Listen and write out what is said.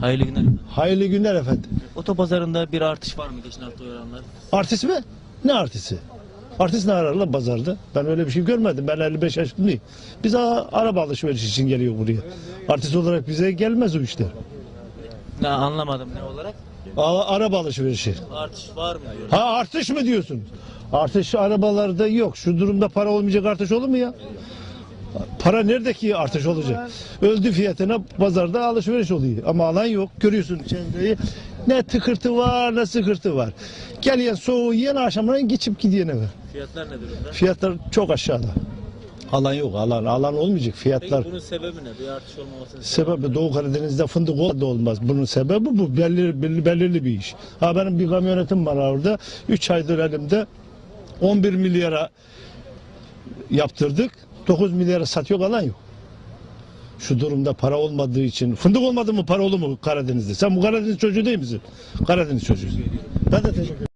Hayırlı günler. Hayırlı günler efendim. Otopazarında bir artış var mı geçen hafta oranlar? Artist mi? Ne artisti? Artist ne ararlar pazarda? Ben öyle bir şey görmedim. Ben 55 yaşındayım. Biz a- araba alışverişi için geliyor buraya. Artist olarak bize gelmez o işler. Ne anlamadım ne olarak? A- araba alışverişi. Artış var mı diyor. Ha artış mı diyorsun? Artış arabalarda yok. Şu durumda para olmayacak artış olur mu ya? Para nerede ki artış olacak? Öldü fiyatına pazarda alışveriş oluyor. Ama alan yok. Görüyorsun çevreyi. Ne tıkırtı var ne sıkırtı var. Gelen soğuğu yiyen akşamdan geçip gidene var. Fiyatlar ne durumda? Fiyatlar çok aşağıda. Alan yok alan. Alan olmayacak fiyatlar. Peki bunun sebebi ne? Bir artış olmamasının Sebebi Doğu Karadeniz'de fındık ol- da olmaz. Bunun sebebi bu. Belirli, belirli, belirli bir iş. Ha benim bir kamyonetim var orada. 3 aydır elimde 11 milyara yaptırdık. 9 milyara satıyor alan yok. Şu durumda para olmadığı için. Fındık olmadı mı para olur mu Karadeniz'de? Sen bu Karadeniz çocuğu değil misin? Karadeniz çocuğu. Ben de teşekkür ederim.